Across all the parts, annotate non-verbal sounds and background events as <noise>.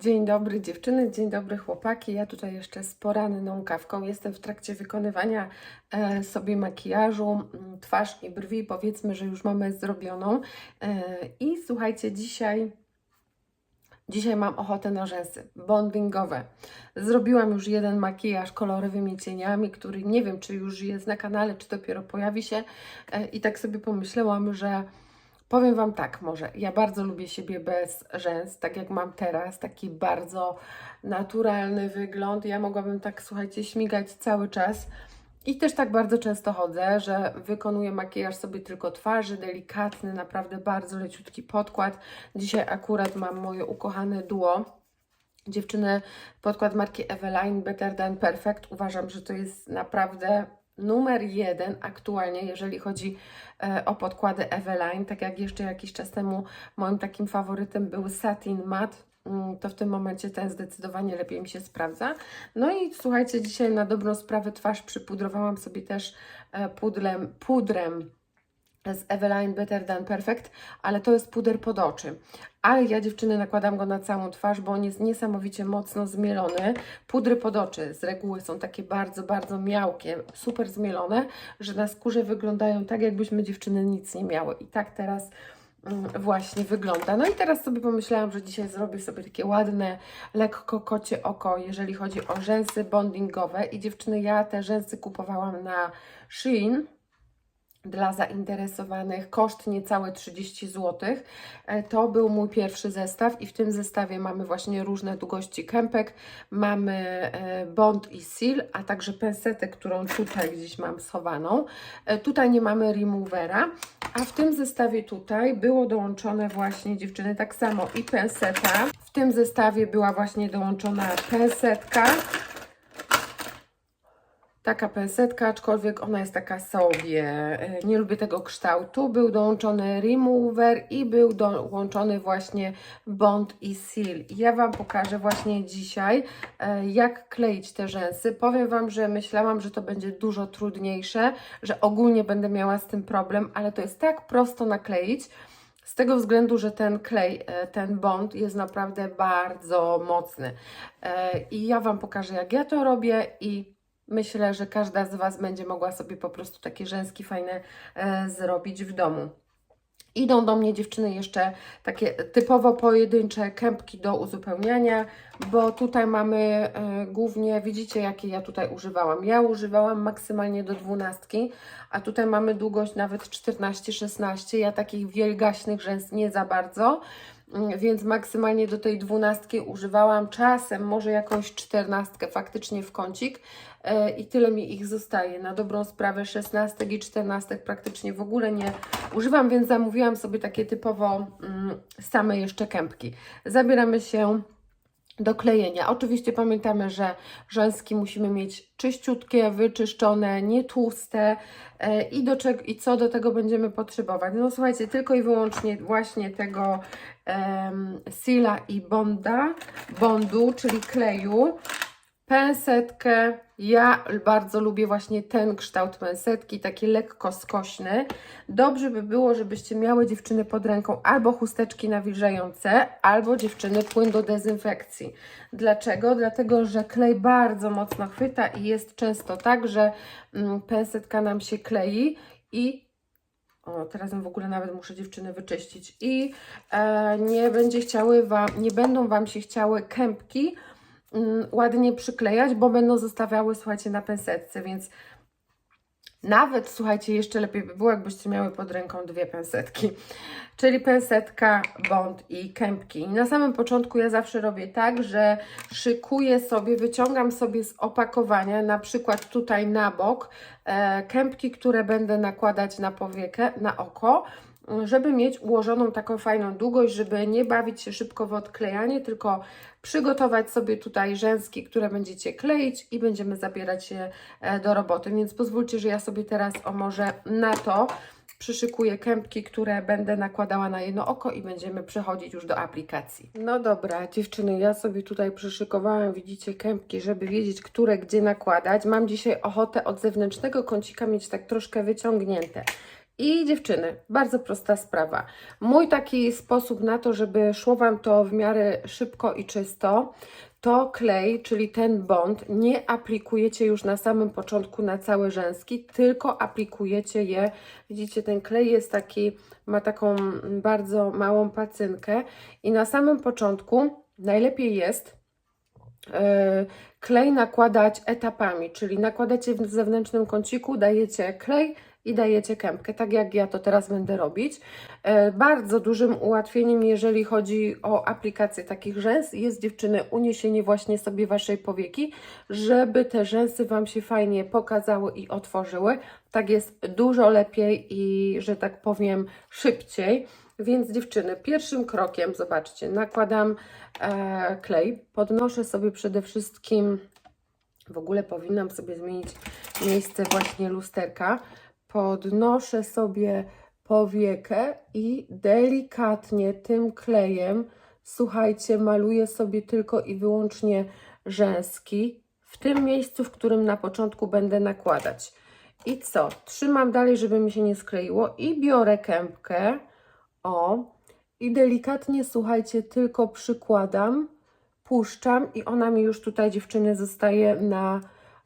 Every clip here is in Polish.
Dzień dobry dziewczyny, dzień dobry chłopaki. Ja tutaj jeszcze z poranną kawką. Jestem w trakcie wykonywania e, sobie makijażu, twarz i brwi. Powiedzmy, że już mamy zrobioną. E, I słuchajcie, dzisiaj, dzisiaj mam ochotę na rzęsy bondingowe. Zrobiłam już jeden makijaż kolorowymi cieniami, który nie wiem, czy już jest na kanale, czy dopiero pojawi się. E, I tak sobie pomyślałam, że Powiem Wam tak, może ja bardzo lubię siebie bez rzęs, tak jak mam teraz, taki bardzo naturalny wygląd. Ja mogłabym tak, słuchajcie, śmigać cały czas. I też tak bardzo często chodzę, że wykonuję makijaż sobie tylko twarzy, delikatny, naprawdę bardzo leciutki podkład. Dzisiaj akurat mam moje ukochane duo. Dziewczyny, podkład marki Eveline Better Than Perfect. Uważam, że to jest naprawdę numer jeden aktualnie, jeżeli chodzi e, o podkłady Eveline. Tak jak jeszcze jakiś czas temu moim takim faworytem był Satin Matte, mm, to w tym momencie ten zdecydowanie lepiej mi się sprawdza. No i słuchajcie, dzisiaj na dobrą sprawę twarz przypudrowałam sobie też e, pudrem, pudrem z Eveline Better Than Perfect, ale to jest puder pod oczy. Ale ja dziewczyny nakładam go na całą twarz, bo on jest niesamowicie mocno zmielony. Pudry pod oczy z reguły są takie bardzo, bardzo miałkie, super zmielone, że na skórze wyglądają tak, jakbyśmy dziewczyny nic nie miały. I tak teraz mm, właśnie wygląda. No i teraz sobie pomyślałam, że dzisiaj zrobię sobie takie ładne, lekko kocie oko, jeżeli chodzi o rzęsy bondingowe. I dziewczyny, ja te rzęsy kupowałam na Shein dla zainteresowanych koszt niecałe 30 zł. E, To był mój pierwszy zestaw i w tym zestawie mamy właśnie różne długości kępek, mamy e, bond i seal, a także pensetę, którą tutaj gdzieś mam schowaną. E, Tutaj nie mamy removera, a w tym zestawie tutaj było dołączone właśnie dziewczyny tak samo i penseta. W tym zestawie była właśnie dołączona pensetka, taka pensetka, aczkolwiek ona jest taka sobie, e, nie lubię tego kształtu. Był dołączony remover i był dołączony właśnie bond i seal. Ja Wam pokażę właśnie dzisiaj, e, jak kleić te rzęsy. Powiem Wam, że myślałam, że to będzie dużo trudniejsze, że ogólnie będę miała z tym problem, ale to jest tak prosto nakleić, z tego względu, że ten klej, e, ten bond jest naprawdę bardzo mocny. I ja Wam pokażę, jak ja to robię i Myślę, że każda z Was będzie mogła sobie po prostu takie rzęski fajne e, zrobić w domu. Idą do mnie dziewczyny jeszcze takie typowo pojedyncze kępki do uzupełniania, bo tutaj mamy e, głównie, widzicie jakie ja tutaj używałam. Ja używałam maksymalnie do dwunastki, a tutaj mamy długość nawet 14-16. Ja takich wielgaśnych rzęs nie za bardzo, mm, więc maksymalnie do tej dwunastki używałam. Czasem może jakąś czternastkę faktycznie w kącik i tyle mi ich zostaje. Na dobrą sprawę 16 i 14 praktycznie w ogóle nie używam, więc zamówiłam sobie takie typowo mm, same jeszcze kępki. Zabieramy się do klejenia. Oczywiście pamiętamy, że rzęski musimy mieć czyściutkie, wyczyszczone, nie tłuste e, i, do czego, i co do tego będziemy potrzebować. No słuchajcie, tylko i wyłącznie właśnie tego em, Sila i Bonda, Bondu, czyli kleju, pensetkę. Ja bardzo lubię właśnie ten kształt pensetki, taki lekko skośny. Dobrze by było, żebyście miały dziewczyny pod ręką albo chusteczki nawilżające, albo dziewczyny płyn do dezynfekcji. Dlaczego? Dlatego, że klej bardzo mocno chwyta i jest często tak, że mm, pensetka nam się klei i o, teraz w ogóle nawet muszę dziewczyny wyczyścić i e, nie będzie chciały wam, nie będą Wam się chciały kępki ładnie przyklejać, bo będą zostawiały, słuchajcie, na pensetce, więc nawet, słuchajcie, jeszcze lepiej by było, jakbyście miały pod ręką dwie pensetki. Czyli pensetka, bond i kępki. I na samym początku ja zawsze robię tak, że szykuję sobie, wyciągam sobie z opakowania, na przykład tutaj na bok, e, kępki, które będę nakładać na powiekę, na oko, żeby mieć ułożoną taką fajną długość, żeby nie bawić się szybko w odklejanie, tylko przygotować sobie tutaj rzęski, które będziecie kleić i będziemy zabierać się e, do roboty. Więc pozwólcie, że ja sobie teraz o może na to przyszykuję kępki, które będę nakładała na jedno oko i będziemy przechodzić już do aplikacji. No dobra, dziewczyny, ja sobie tutaj przyszykowałam, widzicie, kępki, żeby wiedzieć, które gdzie nakładać. Mam dzisiaj ochotę od zewnętrznego kącika mieć tak troszkę wyciągnięte. I dziewczyny, bardzo prosta sprawa. Mój taki sposób na to, żeby szło Wam to w miarę szybko i czysto, to klej, czyli ten bond, nie aplikujecie już na samym początku na całe rzęski, tylko aplikujecie je. Widzicie, ten klej jest taki, ma taką bardzo małą pacynkę i na samym początku najlepiej jest e, klej nakładać etapami, czyli nakładacie w zewnętrznym kąciku, dajecie klej i dajecie kępkę, tak jak ja to teraz będę robić. E, Bardzo dużym ułatwieniem, jeżeli chodzi o aplikację takich rzęs, jest dziewczyny uniesienie właśnie sobie Waszej powieki, żeby te rzęsy Wam się fajnie pokazały i otworzyły. Tak jest dużo lepiej i, że tak powiem, szybciej. Więc dziewczyny, pierwszym krokiem, zobaczcie, nakładam e, klej, podnoszę sobie przede wszystkim, w ogóle powinnam sobie zmienić miejsce właśnie lusterka, podnoszę sobie powiekę i delikatnie tym klejem, słuchajcie, maluję sobie tylko i wyłącznie rzęski w tym miejscu, w którym na początku będę nakładać. I co? Trzymam dalej, żeby mi się nie skleiło i biorę kępkę, o, i delikatnie, słuchajcie, tylko przykładam, puszczam i ona mi już tutaj, dziewczyny, zostaje na,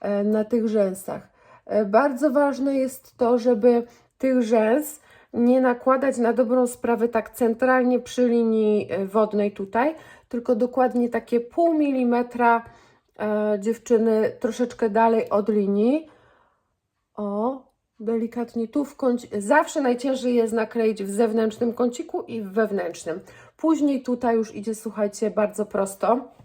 e, na tych rzęsach. Bardzo ważne jest to, żeby tych rzęs nie nakładać na dobrą sprawę tak centralnie przy linii e, wodnej tutaj, tylko dokładnie takie pół milimetra e, dziewczyny troszeczkę dalej od linii. O, delikatnie tu w kącie. Zawsze najciężej jest nakleić w zewnętrznym kąciku i w wewnętrznym. Później tutaj już idzie, słuchajcie, bardzo prosto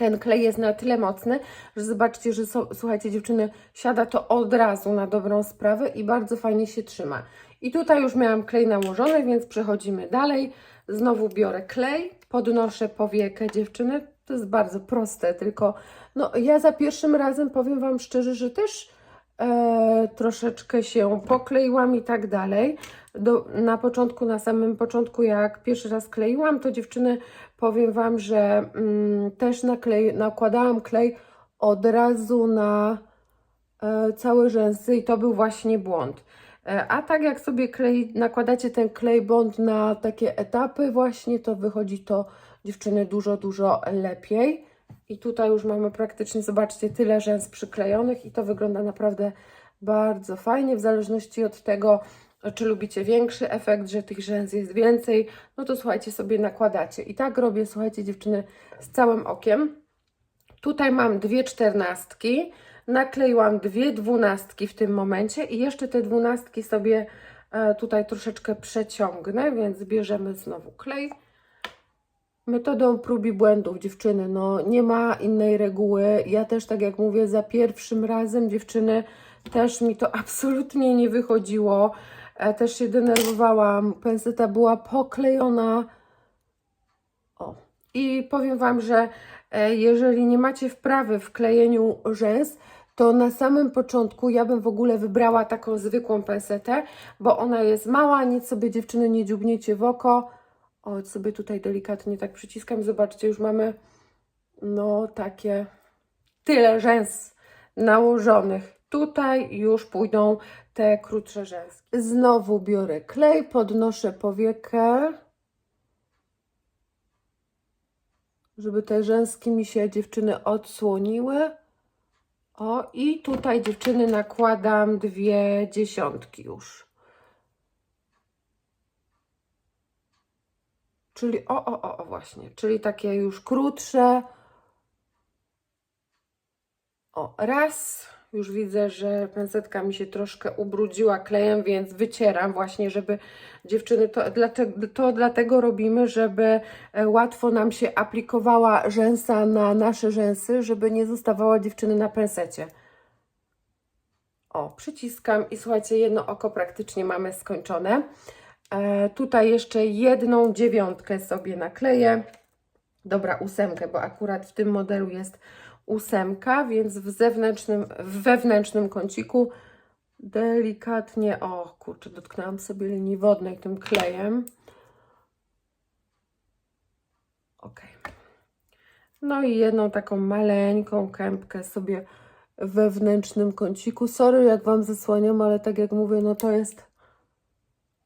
ten klej jest na tyle mocny, że zobaczcie, że so, słuchajcie dziewczyny, siada to od razu na dobrą sprawę i bardzo fajnie się trzyma. I tutaj już miałam klej nałożony, więc przechodzimy dalej. Znowu biorę klej, podnoszę powiekę dziewczyny. To jest bardzo proste, tylko no ja za pierwszym razem powiem Wam szczerze, że też e, troszeczkę się pokleiłam i tak dalej. Do, na początku, na samym początku, jak pierwszy raz kleiłam, to dziewczyny, powiem Wam, że mm, też naklej, nakładałam klej od razu na e, całe rzęsy i to był właśnie błąd. E, a tak jak sobie klej, nakładacie ten klej bond na takie etapy właśnie, to wychodzi to dziewczyny dużo, dużo lepiej. I tutaj już mamy praktycznie, zobaczcie, tyle rzęs przyklejonych i to wygląda naprawdę bardzo fajnie, w zależności od tego, czy lubicie większy efekt, że tych rzęs jest więcej, no to słuchajcie, sobie nakładacie. I tak robię, słuchajcie dziewczyny, z całym okiem. Tutaj mam dwie czternastki, nakleiłam dwie dwunastki w tym momencie i jeszcze te dwunastki sobie e, tutaj troszeczkę przeciągnę, więc bierzemy znowu klej. Metodą prób i błędów, dziewczyny, no nie ma innej reguły. Ja też, tak jak mówię, za pierwszym razem, dziewczyny, też mi to <laughs> absolutnie nie wychodziło. E, też się denerwowałam. Penseta była poklejona. O. I powiem Wam, że e, jeżeli nie macie wprawy w klejeniu rzęs, to na samym początku ja bym w ogóle wybrała taką zwykłą pensetę, bo ona jest mała, nic sobie dziewczyny nie dziubniecie w oko. O, sobie tutaj delikatnie tak przyciskam. Zobaczcie, już mamy no takie tyle rzęs nałożonych. Tutaj już pójdą te krótsze rzęski. Znowu biorę klej, podnoszę powiekę, żeby te rzęski mi się dziewczyny odsłoniły. O, i tutaj dziewczyny nakładam dwie dziesiątki już. Czyli o, o, o, o, właśnie, czyli takie już krótsze. O, raz. Już widzę, że pensetka mi się troszkę ubrudziła klejem, więc wycieram właśnie, żeby dziewczyny, to dlatego, to dlatego robimy, żeby e, łatwo nam się aplikowała rzęsa na nasze rzęsy, żeby nie zostawała dziewczyny na pensecie. O, przyciskam i słuchajcie, jedno oko praktycznie mamy skończone. E, tutaj jeszcze jedną dziewiątkę sobie nakleję. Dobra, ósemkę, bo akurat w tym modelu jest ósemka, więc w zewnętrznym, w wewnętrznym kąciku delikatnie, o kurczę, dotknęłam sobie linii wodnej tym klejem. Ok. No i jedną taką maleńką kępkę sobie wewnętrznym kąciku. Sorry, jak Wam zasłaniam, ale tak jak mówię, no to jest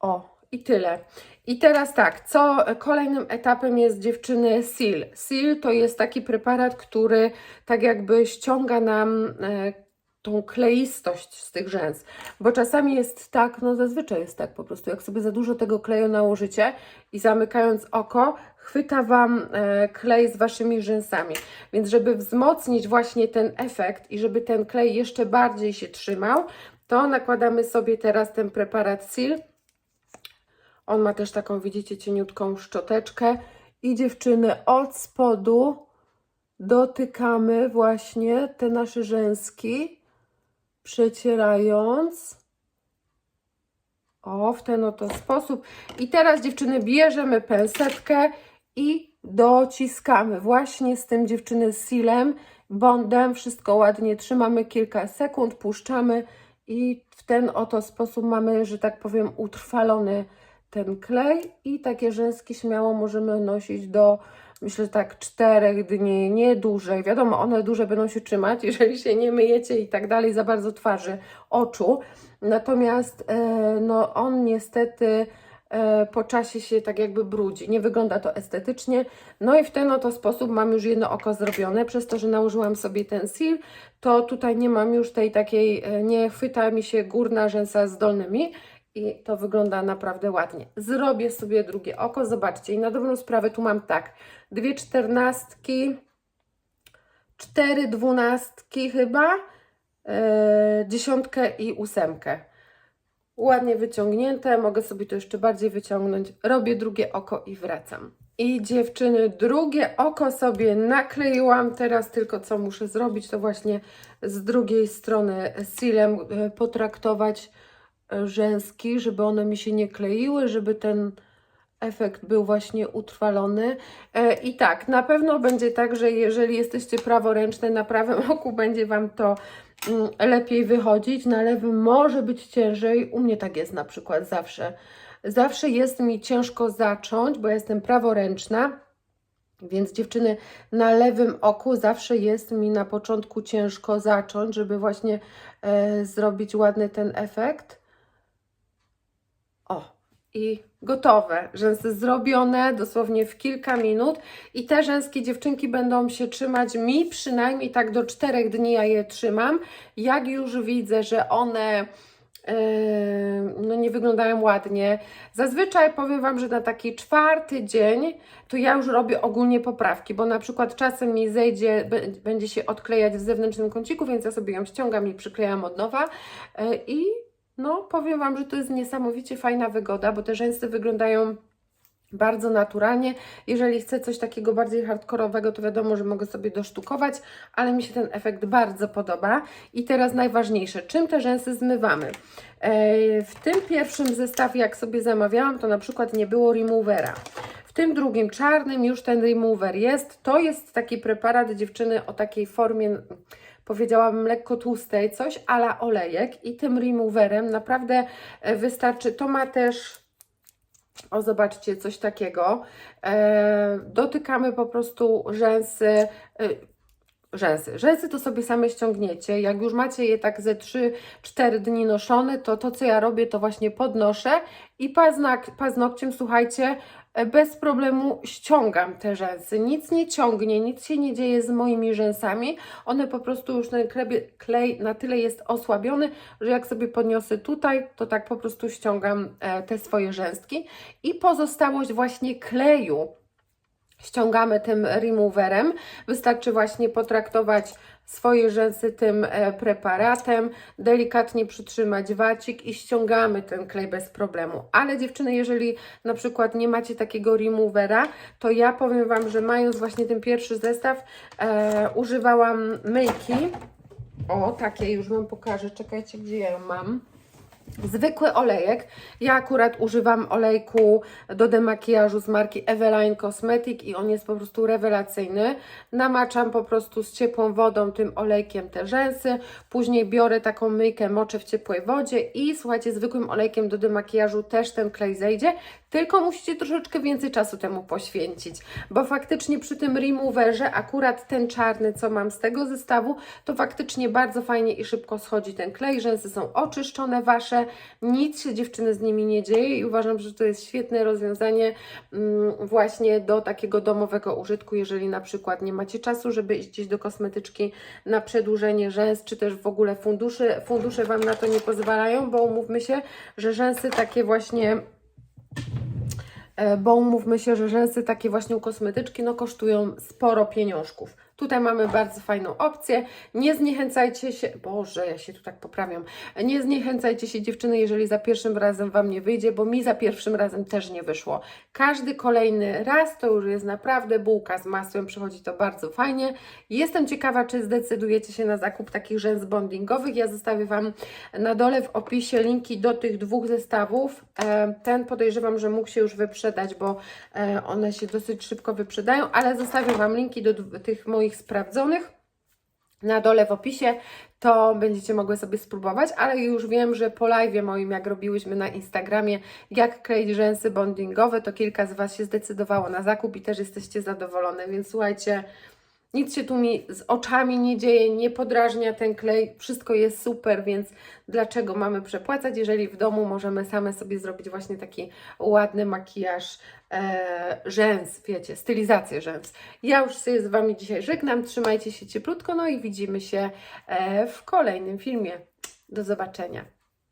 O, i tyle. I teraz tak, co kolejnym etapem jest dziewczyny Seal. Seal to jest taki preparat, który tak jakby ściąga nam e, tą kleistość z tych rzęs, bo czasami jest tak, no zazwyczaj jest tak po prostu, jak sobie za dużo tego kleju nałożycie i zamykając oko, chwyta Wam e, klej z Waszymi rzęsami. Więc żeby wzmocnić właśnie ten efekt i żeby ten klej jeszcze bardziej się trzymał, to nakładamy sobie teraz ten preparat Seal. On ma też taką, widzicie, cieniutką szczoteczkę i dziewczyny od spodu dotykamy właśnie te nasze rzęski, przecierając. O, w ten oto sposób. I teraz dziewczyny bierzemy pensetkę i dociskamy właśnie z tym dziewczyny silem, bondem, wszystko ładnie trzymamy kilka sekund, puszczamy i w ten oto sposób mamy, że tak powiem, utrwalony ten klej i takie rzęski śmiało możemy nosić do myślę tak czterech dni, nie dłużej. Wiadomo, one dłużej będą się trzymać, jeżeli się nie myjecie i tak dalej za bardzo twarzy, oczu. Natomiast e, no on niestety e, po czasie się tak jakby brudzi. Nie wygląda to estetycznie. No i w ten oto sposób mam już jedno oko zrobione. Przez to, że nałożyłam sobie ten seal, to tutaj nie mam już tej takiej, e, nie chwyta mi się górna rzęsa z dolnymi i to wygląda naprawdę ładnie. Zrobię sobie drugie oko, zobaczcie. I na dobrą sprawę tu mam tak, dwie czternastki, cztery dwunastki chyba, e, dziesiątkę i ósemkę. Ładnie wyciągnięte, mogę sobie to jeszcze bardziej wyciągnąć. Robię drugie oko i wracam. I dziewczyny, drugie oko sobie nakleiłam. Teraz tylko co muszę zrobić, to właśnie z drugiej strony sealem e, potraktować rzęski, żeby one mi się nie kleiły, żeby ten efekt był właśnie utrwalony. E, I tak, na pewno będzie tak, że jeżeli jesteście praworęczne, na prawym <laughs> oku będzie Wam to mm, lepiej wychodzić, na lewym może być ciężej. U mnie tak jest na przykład zawsze. Zawsze jest mi ciężko zacząć, bo jestem praworęczna. Więc dziewczyny, na lewym oku zawsze jest mi na początku ciężko zacząć, żeby właśnie e, zrobić ładny ten efekt. O, i gotowe. Rzęsy zrobione dosłownie w kilka minut i te rzęskie dziewczynki będą się trzymać mi przynajmniej tak do czterech dni ja je trzymam. Jak już widzę, że one yy, no nie wyglądają ładnie. Zazwyczaj powiem Wam, że na taki czwarty dzień to ja już robię ogólnie poprawki, bo na przykład czasem mi zejdzie, będzie się odklejać w zewnętrznym kąciku, więc ja sobie ją ściągam i przyklejam od nowa yy, i no, powiem Wam, że to jest niesamowicie fajna wygoda, bo te rzęsy wyglądają bardzo naturalnie. Jeżeli chcę coś takiego bardziej hardkorowego, to wiadomo, że mogę sobie dosztukować, ale mi się ten efekt bardzo podoba. I teraz najważniejsze, czym te rzęsy zmywamy? E, W tym pierwszym zestawie, jak sobie zamawiałam, to na przykład nie było removera. W tym drugim czarnym już ten remover jest. To jest taki preparat dziewczyny o takiej formie powiedziałabym lekko tłustej, coś ala olejek i tym removerem naprawdę e, wystarczy. To ma też, o zobaczcie, coś takiego. E, dotykamy po prostu rzęsy. E, rzęsy. Rzęsy to sobie same ściągniecie. Jak już macie je tak ze 3-4 dni noszone, to to, co ja robię, to właśnie podnoszę i paznak, paznokciem, słuchajcie, bez problemu ściągam te rzęsy. Nic nie ciągnie, nic się nie dzieje z moimi rzęsami. One po prostu już ten klej, na tyle jest osłabiony, że jak sobie podniosę tutaj, to tak po prostu ściągam e, te swoje rzęstki. I pozostałość właśnie kleju ściągamy tym removerem. Wystarczy właśnie potraktować swoje rzęsy tym e, preparatem, delikatnie przytrzymać wacik i ściągamy ten klej bez problemu. Ale dziewczyny, jeżeli na przykład nie macie takiego removera, to ja powiem Wam, że mając właśnie ten pierwszy zestaw, e, używałam myjki. O, takie już Wam pokażę. Czekajcie, gdzie ja ją mam. Zwykły olejek. Ja akurat używam olejku do demakijażu z marki Eveline Cosmetic i on jest po prostu rewelacyjny. Namaczam po prostu z ciepłą wodą tym olejkiem te rzęsy. Później biorę taką myjkę, moczę w ciepłej wodzie i słuchajcie, zwykłym olejkiem do demakijażu też ten klej zejdzie. Tylko musicie troszeczkę więcej czasu temu poświęcić, bo faktycznie przy tym removerze, akurat ten czarny, co mam z tego zestawu, to faktycznie bardzo fajnie i szybko schodzi ten klej. Rzęsy są oczyszczone wasze rzadsze, nic się dziewczyny z nimi nie dzieje i uważam, że to jest świetne rozwiązanie mm, właśnie do takiego domowego użytku, jeżeli na przykład nie macie czasu, żeby iść gdzieś do kosmetyczki na przedłużenie rzęs, czy też w ogóle fundusze, fundusze Wam na to nie pozwalają, bo umówmy się, że rzęsy takie właśnie E, bo umówmy się, że rzęsy takie właśnie u kosmetyczki no kosztują sporo pieniążków. Tutaj mamy bardzo fajną opcję. Nie zniechęcajcie się, Boże, ja się tu tak poprawiam. Nie zniechęcajcie się dziewczyny, jeżeli za pierwszym razem Wam nie wyjdzie, bo mi za pierwszym razem też nie wyszło. Każdy kolejny raz to już jest naprawdę bułka z masłem, przychodzi to bardzo fajnie. Jestem ciekawa, czy zdecydujecie się na zakup takich rzęs bondingowych. Ja zostawię Wam na dole w opisie linki do tych dwóch zestawów. E, Ten podejrzewam, że mógł się już wyprzedać, bo e, one się dosyć szybko wyprzedają, ale zostawię Wam linki do tych moich sprawdzonych na dole w opisie, to będziecie mogły sobie spróbować, ale już wiem, że po live moim, jak robiłyśmy na Instagramie, jak kleić rzęsy bondingowe, to kilka z Was się zdecydowało na zakup i też jesteście zadowolone, więc słuchajcie, nic się tu mi z oczami nie dzieje, nie podrażnia ten klej, wszystko jest super, więc dlaczego mamy przepłacać, jeżeli w domu możemy same sobie zrobić właśnie taki ładny makijaż e, rzęs, wiecie, stylizację rzęs. Ja już się z Wami dzisiaj żegnam, trzymajcie się cieplutko, no i widzimy się e, w kolejnym filmie. Do zobaczenia.